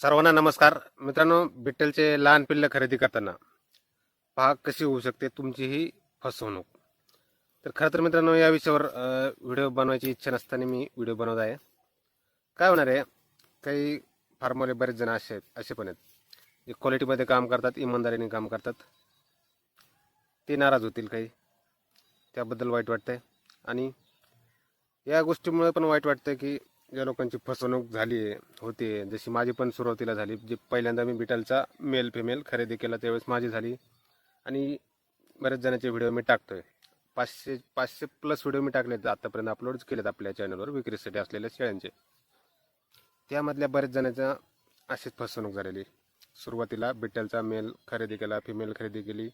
सर्वांना नमस्कार. मित्रांनो बिट्टलचे लहान पिल्लं खरेदी करताना पहा कशी होऊ शकते तुमची ही फसवणूक. तर खरं तर मित्रांनो या विषयावर व्हिडिओ बनवायची इच्छा नसताना मी व्हिडिओ बनवत आहे. काय होणार आहे? काही फार्मवाले बरेच जण असे आहेत असे पण आहेत. जे क्वालिटीमध्ये काम करतात इमानदारीने काम करतात. ते नाराज होतील काही. त्याबद्दल वाईट वाटतंय. आणि या गोष्टीमुळे पण वाईट वाटतं की ज्या लोकांची फसवणूक झाली आहे होते. जशी माझी पण सुरुवातीला झाली जे पहिल्यांदा मी बिटलचा मेल फिमेल खरेदी केला त्यावेळेस माझी झाली. आणि बऱ्याच जणांचे व्हिडिओ मी टाकतोय. पाचशे पाचशे प्लस व्हिडिओ मी टाकले आतापर्यंत अपलोडच केलेत आपल्या चॅनलवर विक्रीसाठी असलेल्या शेळ्यांचे. त्यामधल्या बऱ्याच जणांच्या अशीच फसवणूक झालेली. सुरुवातीला बिटलचा मेल खरेदी केला फिमेल खरेदी केली.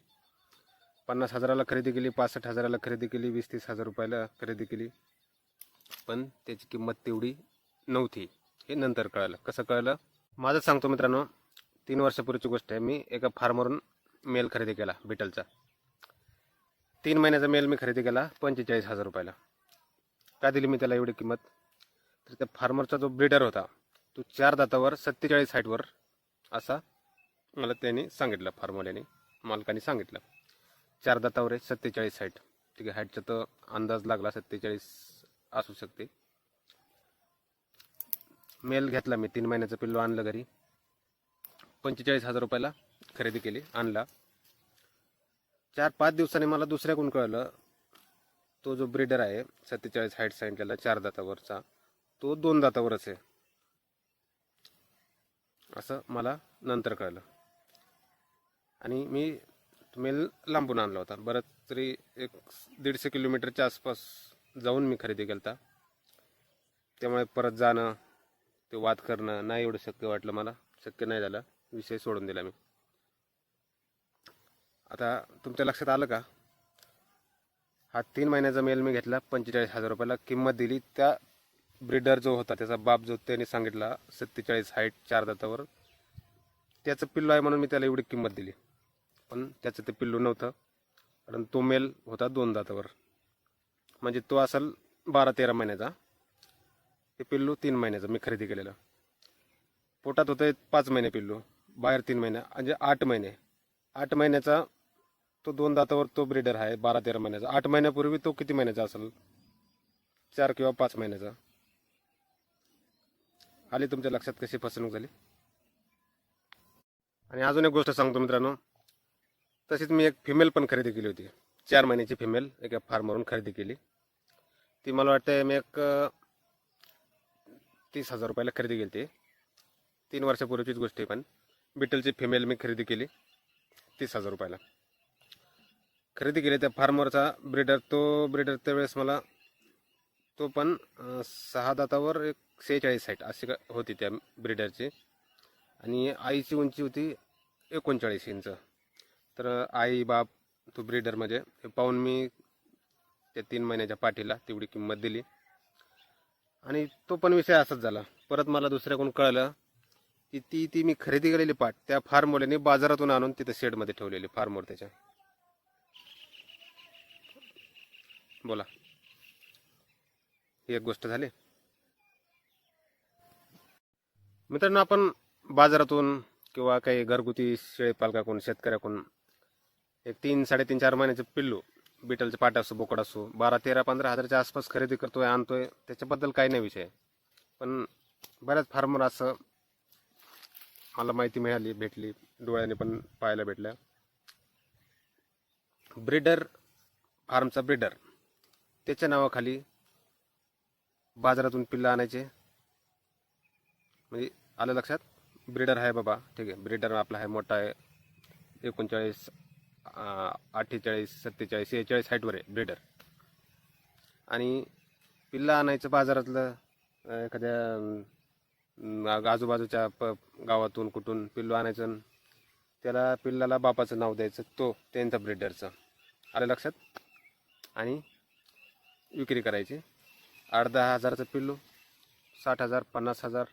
पन्नास हजाराला खरेदी केली पासष्ट हजाराला खरेदी केली वीस तीस हजार रुपयाला खरेदी केली. पण त्याची किंमत तेवढी नव्हती हे नंतर कळलं. कसं कळलं? माझं सांगतो मित्रांनो तीन वर्षापूर्वीची गोष्ट आहे. मी एका फार्मवरून मेल खरेदी केला बिटलचा तीन महिन्याचा मेल मी खरेदी केला पंचेचाळीस हजार रुपयाला. का दिली मी त्याला एवढी किंमत? तर त्या फार्मरचा जो ब्रीडर होता तो चार दातावर सत्तेचाळीस हाईटवर असा मला त्यांनी सांगितलं फार्मवाल्याने मालकाने सांगितलं. चार दातावर आहे सत्तेचाळीस हाईट. ठीक आहे हाईटचा तर अंदाज लागला सत्तेचाळीस असू शकते. मेल घेतला मी तीन महिन्याचं पिल्लो आणलं घरी. पंचेचाळीस हजार रुपयाला खरेदी केली आणला. चार पाच दिवसांनी मला दुसऱ्याकडून कळलं तो जो ब्रीडर आहे सत्तेचाळीस हाईट सांगितलेला चार दातावरचा तो दोन दातावरच आहे. असं मला नंतर कळलं. आणि मी मेल लांबून आणला होता बरंच तरी एक दीडशे किलोमीटरच्या आसपास जाऊन मी खरेदी केलता. त्यामुळे परत जाणं ते वाद करणं नाही एवढं शक्य वाटलं मला. शक्य नाही झालं. विषय सोडून दिला मी. आता तुमच्या लक्षात आलं का? हा तीन महिन्याचा मेल मी घेतला पंचेचाळीस हजार रुपयाला. किंमत दिली त्या ब्रीडर जो होता त्याचा बाप जो त्याने सांगितला सत्तेचाळीस हाईट चार दातावर. त्याचं पिल्लू आहे म्हणून मी त्याला एवढी किंमत दिली. पण त्याचं ते पिल्लू नव्हतं. कारण तो मेल होता दोन दातावर. म्हणजे तो असेल बारा तेरा महिन्याचा. ते पिल्लू तीन महिन्याचं मी खरेदी केलेलं. पोटात होतं पाच महिने पिल्लू बाहेर तीन महिने म्हणजे आठ महिने. आठ महिन्याचा तो दोन दातावर तो ब्रीडर आहे बारा तेरा महिन्याचा. आठ महिन्यापूर्वी तो किती महिन्याचा असेल? चार किंवा पाच महिन्याचा. आली तुमच्या लक्षात कशी फसवणूक झाली? आणि अजून एक गोष्ट सांगतो मित्रांनो. तशीच मी एक फिमेल पण खरेदी केली होती. चार महिन्याची फिमेल एका फार्मवरून खरेदी केली. ती मला वाटतं मी एक तीस हजार रुपयाला खरेदी केली ती. तीन वर्षापूर्वीचीच गोष्ट आहे पण. बिटलची फिमेल मी खरेदी केली तीस हजार रुपयाला. खरेदी केली त्या फार्मरचा ब्रीडर तो ब्रीडर त्यावेळेस मला तो पण सहा दातावर एक सेहेचाळीस साईट अशी का- होती त्या ब्रीडरची आणि आईची उंची होती एकोणचाळीस इंच. तर आई बाप तो ब्रिडर म्हणजे हे पाहून मी त्या तीन महिन्याच्या पाठीला तेवढी किंमत दिली. आणि तो पण विषय असाच झाला. परत मला दुसऱ्याकडून कळलं की ती ती मी खरेदी केलेली पाठ त्या फार्मोल्याने बाजारातून आणून तिथं शेडमध्ये ठेवलेली फार्मोर त्याच्या. बोला. ही एक गोष्ट झाली. मित्रांनो आपण बाजारातून किंवा काही घरगुती शेळीपालकाकडून शेतकऱ्याकडून एक तीन साडेतीन चार महिन्याचं पिल्लू बिटलचे पाट असो बोकड असो बारा तेरा पंधरा हजाराच्या आसपास खरेदी करतोय आणतोय त्याच्याबद्दल काही नाही विषय. पण बऱ्याच फार्मर असं मला माहिती मिळाली भेटली डोळ्याने पण पाहायला भेटल्या. ब्रीडर फार्मचा ब्रीडर त्याच्या नावाखाली बाजारातून पिल्लं आणायचे. म्हणजे आलं लक्षात? ब्रीडर आहे बाबा ठीक आहे. ब्रीडर आपला आहे मोठा आहे एकोणचाळीस अठ्ठेचाळीस सत्तेचाळीस सेहेचाळीस हाईटवर आहे ब्रेडर आणि पिल्ला आणायचं बाजारातलं एखाद्या आजूबाजूच्या प गावातून कुठून पिल्लू आणायचं त्याला पिल्लाला बापाचं नाव द्यायचं तो त्यांचा ब्रीडरचं आलं लक्षात? आणि विक्री करायची. आठ दहा हजाराचं पिल्लू साठ हजार पन्नास हजार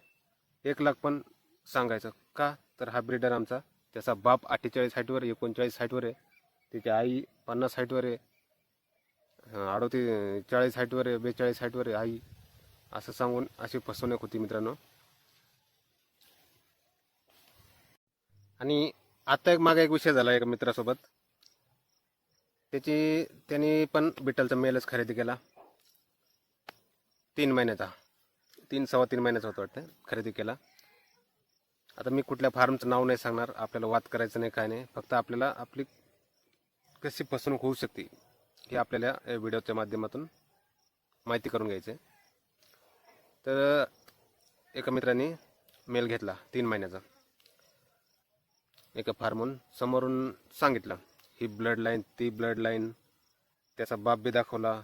एक लाख पण सांगायचं. का? तर हा ब्रीडर आमचा त्याचा बाप अठ्ठेचाळीस साठवर आहे एकोणचाळीस साठवर आहे. त्याची आई पन्नास साईटवर आहे. अडोतीस चाळीस साठवर आहे बेचाळीस साठवर आहे आई. असं सांगून अशी फसवणूक होती मित्रांनो. आणि आता एक मागे एक विषय झाला एका मित्रासोबत. त्याची त्यांनी पण बिटलचा मेलच खरेदी केला. तीन महिन्याचा. तीन सव्वा तीन महिन्याचा होता वाटतं खरेदी केला. आता मी कुठल्या फार्मचं नाव नाही सांगणार आपल्याला वाद करायचं नाही काय नाही. फक्त आपल्याला आपली कशी फसवणूक होऊ शकते हे आपल्याला या व्हिडिओच्या माध्यमातून माहिती करून घ्यायचं तर एका मित्राने मेल घेतला तीन महिन्याचा. एका फार्मून समोरून सांगितलं ही ब्लड लाईन ती ब्लड लाईन त्याचा बाप बी दाखवला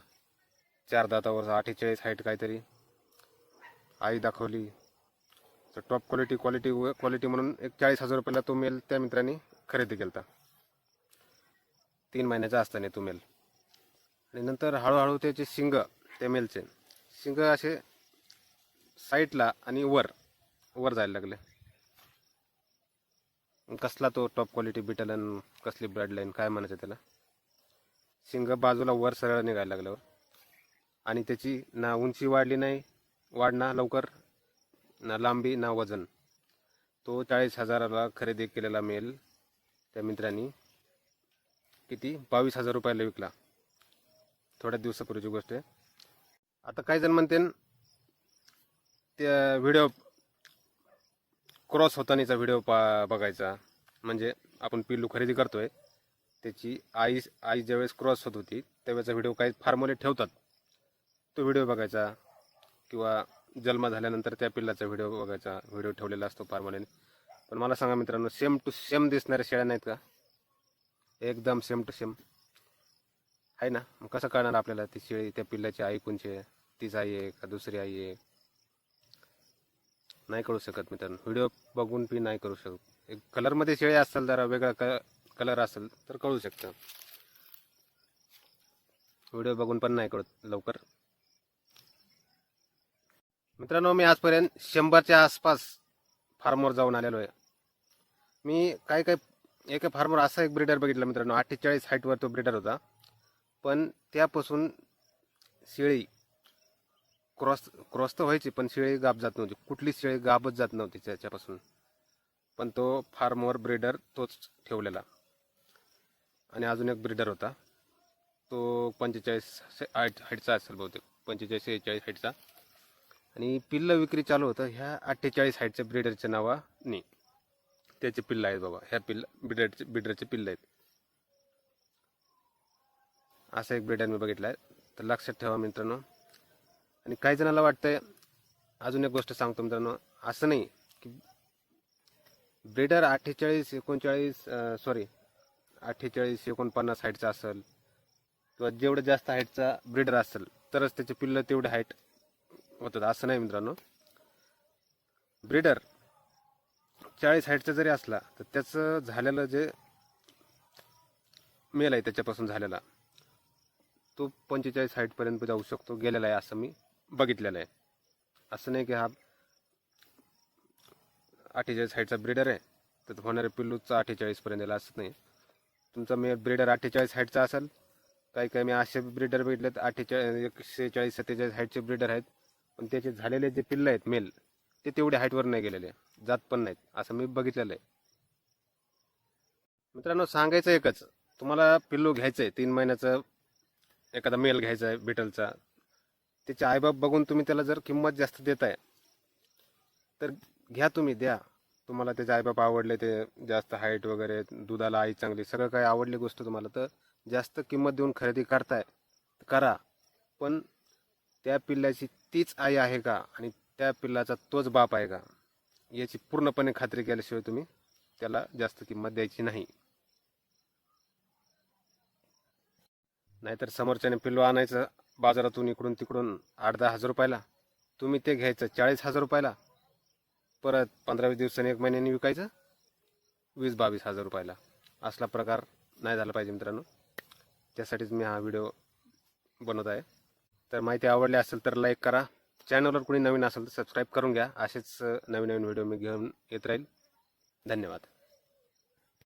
चार दातावर अठ्ठेचाळीस हाईट काहीतरी. आई दाखवली तर टॉप क्वालिटी क्वालिटी क्वालिटी म्हणून एक चाळीस हजार रुपयाला तो मेल त्या मित्राने खरेदी केला तीन महिन्याचा असताना तो मेल आणि नंतर हळूहळू त्याचे शिंग त्या मेलचे शिंग असे साईडला आणि वर वर जायला लागले. कसला तो टॉप क्वालिटी बिटल आणि कसली ब्लड लाईन काय म्हणायचं त्याला? शिंग बाजूला वर सरळ निघायला लागल्यावर. आणि त्याची ना उंची वाढली नाही वाढणा लवकर ना लांबी ना वजन. तो चाळीस हजाराला खरेदी केलेला मेल त्या मित्रांनी. किती? बावीस हजार रुपयाला विकला. थोड्या दिवसापूर्वीची गोष्ट आहे. आता काही जण म्हणते त्या व्हिडिओ क्रॉस होतानीचा व्हिडिओ पा बघायचा. म्हणजे आपण पिल्लू खरेदी करतोय त्याची आई आई ज्यावेळेस क्रॉस होत होती त्यावेळेचा व्हिडिओ काही फार्मोले ठेवतात. तो व्हिडिओ बघायचा किंवा जन्म झाल्यानंतर त्या पिल्लाचा व्हिडिओ बघायचा. व्हिडिओ ठेवलेला असतो फार्मोलेने पण मला सांगा मित्रांनो सेम टू सेम दिसणाऱ्या शेळ्या नाहीत का? एकदम सेम टू सेम आहे ना? मग कसं कळणार आपल्याला ती शेळी त्या पिल्लाची आई कोणची आहे? तीच आई आहे का दुसरी आई आहे? नाही कळू शकत मित्रांनो. व्हिडिओ बघून पी नाही करू शकत. एक कलरमध्ये शेळी असेल जरा वेगळा क कलर असेल तर कळू शकतं. व्हिडिओ बघून पण नाही कळत लवकर. मित्रांनो मी आजपर्यंत शंभरच्या आसपास फार्मवर जाऊन आलेलो आहे. मी काय काय एका फार्मवर असा एक ब्रिडर बघितला मित्रांनो अठ्ठेचाळीस हाईटवर तो ब्रिडर होता. पण त्यापासून शेळी क्रॉस क्रॉस तर व्हायची पण शेळी गाप जात नव्हती. कुठलीच शेळी गाबच जात नव्हती त्याच्यापासून. पण तो फार्मवर ब्रिडर तोच ठेवलेला. आणि अजून एक ब्रिडर होता. तो पंचेचाळीस हाईट हाईटचा असेल बहुतेक. पंचेचाळीस सेहेचाळीस हाईटचा. आणि पिल्ल विक्री चालू होतं. ह्या अठ्ठेचाळीस हाईटच्या ब्रिडरच्या नावाने त्याचे पिल्ल आहेत बाबा. ह्या पिल्ल ब्रिडरचे ब्रिडरचे पिल्ल आहेत. असं एक ब्रिडर मी बघितला आहे. तर लक्षात ठेवा मित्रांनो. आणि काही जणाला वाटतंय अजून एक गोष्ट सांगतो मित्रांनो. असं नाही की ब्रिडर अठ्ठेचाळीस एकोणचाळीस सॉरी अठ्ठेचाळीस एकोणपन्नास हाईटचा असेल किंवा जेवढं जास्त हाईटचा ब्रिडर असेल तरच त्याचे पिल्लं तेवढे हाईट होतात असं नाही मित्रांनो. ब्रिडर चाळीस हाईटचा जरी असला तर त्याचं झालेलं जे मेल आहे त्याच्यापासून झालेला तो पंचेचाळीस हाईटपर्यंत जाऊ शकतो गेलेला आहे असं मी बघितलेलं आहे. असं नाही की हा अठ्ठेचाळीस हाईटचा ब्रिडर आहे तर होणाऱ्या पिल्लूचा अठ्ठेचाळीसपर्यंत येईल असं नाही. तुमचा मे ब्रिडर अठ्ठेचाळीस हाईटचा असेल काही काही मी असे ब्रिडर भेटलेत अठ्ठेचाळीस एकशे चाळीस सत्तेचाळीस हाईटचे ब्रिडर आहेत पण त्याचे झालेले जे पिल्लं आहेत मेल ते तेवढे हाईटवर नाही गेलेले. जात पण नाहीत. असं मी बघितलेलं आहे. मित्रांनो सांगायचं एकच. तुम्हाला पिल्लू घ्यायचं आहे तीन महिन्याचं एखादा मेल घ्यायचा आहे बिटलचा त्याचे आईबाप बघून तुम्ही त्याला जर किंमत जास्त देताय तर घ्या तुम्ही द्या. तुम्हाला त्याचे आईबाप आवडले ते जास्त हाईट वगैरे दुधाला आई चांगली सगळं काही आवडली गोष्ट तुम्हाला तर जास्त किंमत देऊन खरेदी करताय करा. पण त्या पिल्लाची तीच आई आहे का? आणि त्या पिल्लाचा तोच बाप आहे का? याची पूर्णपणे खात्री केल्याशिवाय तुम्ही त्याला जास्त किंमत द्यायची नाही. नाहीतर समोरच्याने पिल्लो आणायचं बाजारातून इकडून तिकडून आठ दहा हजार रुपयाला. तुम्ही ते घ्यायचं चाळीस हजार रुपयाला. परत पंधरा वीस दिवसांनी एक महिन्याने विकायचं. वीस बावीस हजार रुपयाला. असला प्रकार नाही झाला पाहिजे मित्रांनो. त्यासाठीच मी हा व्हिडिओ बनवत आहे. तर माहिती आवडली असेल तर लाईक करा. चॅनलवर कोणी नवीन असेल तर सबस्क्राईब करून घ्या. असेच नवीन नवीन व्हिडिओ मी घेऊन येत राहील. धन्यवाद.